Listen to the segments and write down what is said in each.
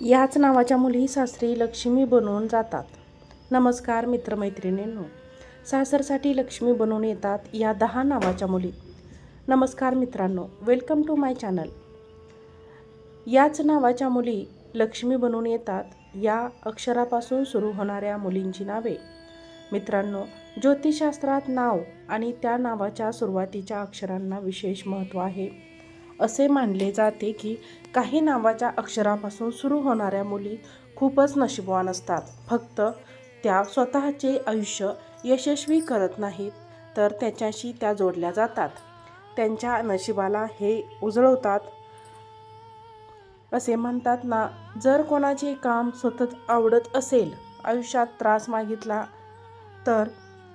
याच नावाच्या मुली सासरी लक्ष्मी बनवून जातात. नमस्कार मित्रमैत्रिणींनो. सासरसाठी लक्ष्मी बनवून येतात या दहा नावाच्या मुली. नमस्कार मित्रांनो वेलकम टू माय चॅनल याच नावाच्या मुली लक्ष्मी बनवून येतात या अक्षरापासून सुरू होणाऱ्या मुलींची नावे. मित्रांनो ज्योतिषशास्त्रात नाव आणि त्या नावाच्या सुरुवातीच्या अक्षरांना विशेष महत्त्व आहे. असे मानले जाते की काही नावाच्या अक्षरापासून सुरू होणाऱ्या मुली खूपच नशीबवान असतात. फक्त त्या स्वतःचे आयुष्य यशस्वी करत नाहीत तर त्याच्याशी त्या जोडल्या जातात. त्यांच्या नशिबाला हे उजळवतात. असे म्हणतात ना जर कोणाचे काम सतत आवडत असेल आयुष्यात त्रास मागितला तर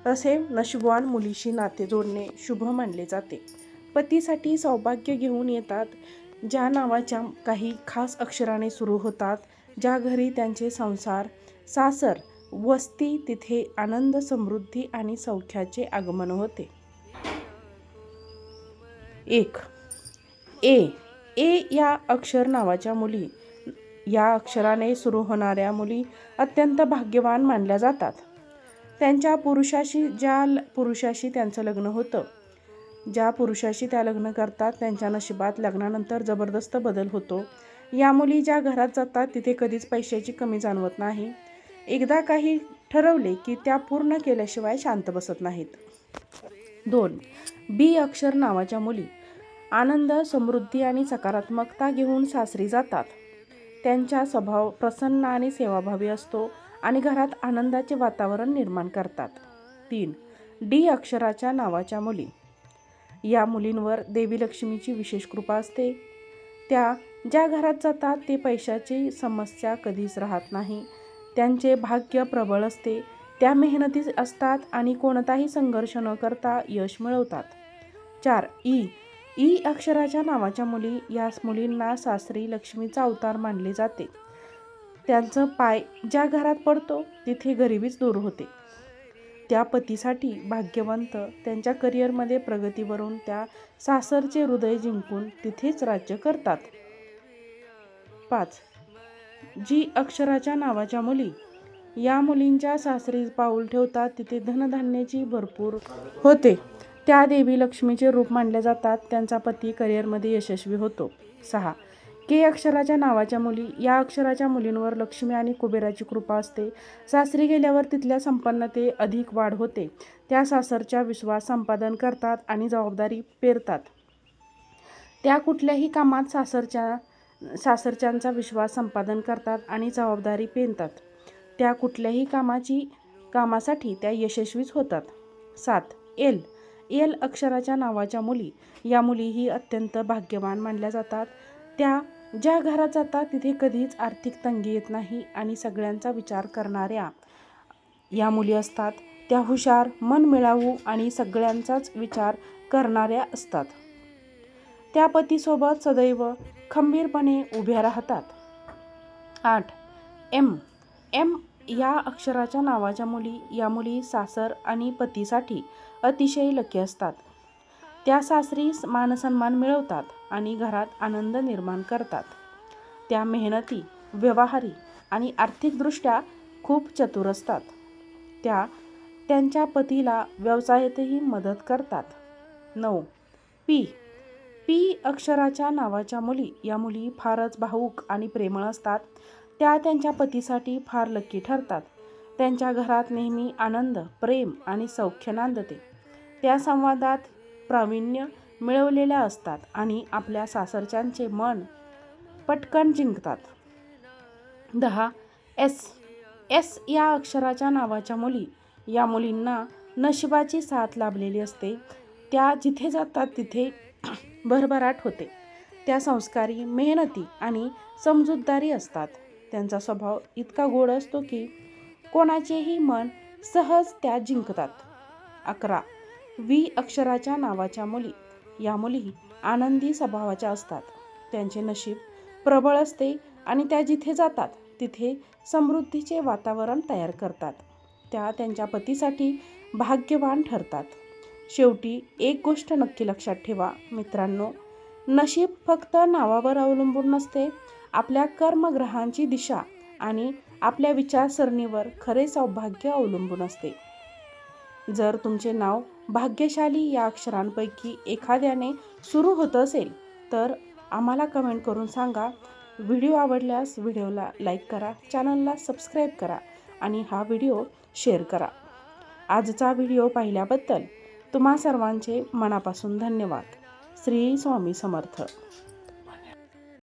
असे नशिबवान मुलीशी नाते जोडणे शुभ मानले जाते. पतीसाठी सौभाग्य घेऊन येतात ज्या नावाच्या काही खास अक्षराने सुरू होतात ज्या घरी त्यांचे संसार सासर वस्ती तिथे आनंद समृद्धी आणि सौख्याचे आगमन होते. एक. ए. ए या अक्षर नावाच्या मुली. या अक्षराने सुरू होणाऱ्या मुली अत्यंत भाग्यवान मानल्या जातात. त्यांच्या पुरुषाशी ज्या ल- पुरुषाशी त्यांचं लग्न होतं ज्या पुरुषाशी त्या लग्न करतात त्यांच्या नशिबात लग्नानंतर जबरदस्त बदल होतो. या मुली ज्या घरात जातात तिथे कधीच पैशाची कमी जाणवत नाही. एकदा काही ठरवले की त्या पूर्ण केल्याशिवाय शांत बसत नाहीत. दोन बी अक्षर नावाच्या मुली. आनंद समृद्धी आणि सकारात्मकता घेऊन सासरी जातात. त्यांचा स्वभाव प्रसन्न आणि सेवाभावी असतो आणि घरात आनंदाचे वातावरण निर्माण करतात. तीन डी अक्षराच्या नावाच्या मुली. या मुलींवर देवी लक्ष्मीची विशेष कृपा असते. त्या ज्या घरात जातात ते पैशाची समस्या कधीच राहत नाही. त्यांचे भाग्य प्रबळ असते. त्या मेहनती असतात आणि कोणताही संघर्ष न करता यश मिळवतात. चार ई. ई अक्षराच्या नावाच्या मुली याच मुलींना सासरी लक्ष्मीचा अवतार मानले जाते. त्यांचं पाय ज्या घरात पडतो तिथे गरिबीच दूर होते. त्या पतीसाठी भाग्यवंत त्यांच्या करिअरमध्ये प्रगतीवरून त्या सासरचे हृदय जिंकून तिथेच राज्य करतात. पाच. जी अक्षराच्या नावाच्या मुली. या मुलींच्या सासरी पाऊल ठेवतात तिथे धनधान्याची भरपूर होते. त्या देवी लक्ष्मीचे रूप मानले जातात त्यांचा पती करिअरमध्ये यशस्वी होतो. सहा. के अक्षराच्या नावाच्या मुली या अक्षराच्या मुलींवर लक्ष्मी आणि कुबेराची कृपा असते. सासरी गेल्यावर तिथल्या संपन्नते अधिक वाढ होते. त्या सासरच्या विश्वास संपादन करतात आणि जबाबदारी पेरतात. त्या कुठल्याही कामात सासरच्या सासरच्यांचा विश्वास संपादन करतात आणि जबाबदारी पेनतात. त्या कुठल्याही कामाची कामासाठी त्या यशस्वीच होतात. सात एल. एल अक्षराच्या नावाच्या मुली. या मुलीही अत्यंत भाग्यवान मानल्या जातात. त्या ज्या घरात जातात तिथे कधीच आर्थिक तंगी येत नाही आणि सगळ्यांचा विचार करणाऱ्या या मुली असतात. त्या हुशार मन मिळावू आणि सगळ्यांचाच विचार करणाऱ्या असतात. त्या पतीसोबत सदैव खंबीरपणे उभ्या राहतात. आठ. एम. एम या अक्षराच्या नावाच्या मुली या मुली सासर आणि पतीसाठी अतिशय लकी असतात. त्या सासरी मानसन्मान मिळवतात आणि घरात आनंद निर्माण करतात. त्या मेहनती व्यवहारी आणि आर्थिकदृष्ट्या खूप चतुर असतात. त्या त्यांच्या पतीला व्यवसायातही मदत करतात. नऊ. पी. पी. अक्षराच्या नावाच्या मुली. या मुली फारच भाऊक आणि प्रेमळ असतात. त्या त्यांच्या पतीसाठी फार लकी ठरतात. त्यांच्या घरात नेहमी आनंद प्रेम आणि सौख्य नांदते. त्या संवादात प्रावीण्य मिळवलेल्या असतात आणि आपल्या सासरच्यांचे मन पटकन जिंकतात. दहा. एस. एस या अक्षराच्या नावाच्या मुली. या मुलींना नशिबाची साथ लाभलेली असते. त्या जिथे जातात तिथे भरभराट होते. त्या संस्कारी मेहनती आणि समजूतदारी असतात. त्यांचा स्वभाव इतका गोड असतो की कोणाचेही मन सहज त्या जिंकतात. अकरा. वी अक्षराच्या नावाच्या मुली. या मुली आनंदी स्वभावाच्या असतात. त्यांचे नशीब प्रबळ असते आणि त्या जिथे जातात तिथे समृद्धीचे वातावरण तयार करतात. त्या त्यांच्या पतीसाठी भाग्यवान ठरतात. शेवटी एक गोष्ट नक्की लक्षात ठेवा मित्रांनो. नशीब फक्त नावावर अवलंबून नसते आपल्या कर्मग्रहांची दिशा आणि आपल्या विचारसरणीवर खरे सौभाग्य अवलंबून असते. जर तुमचे नाव भाग्यशाली या अक्षरांपैकी एखाद्याने सुरू होत असेल तर आम्हाला कमेंट करून सांगा. व्हिडिओ आवडल्यास व्हिडिओला लाईक करा चॅनलला सबस्क्राईब करा आणि हा व्हिडिओ शेअर करा. आजचा व्हिडिओ पाहिल्याबद्दल तुम्हा सर्वांचे मनापासून धन्यवाद. श्री स्वामी समर्थ.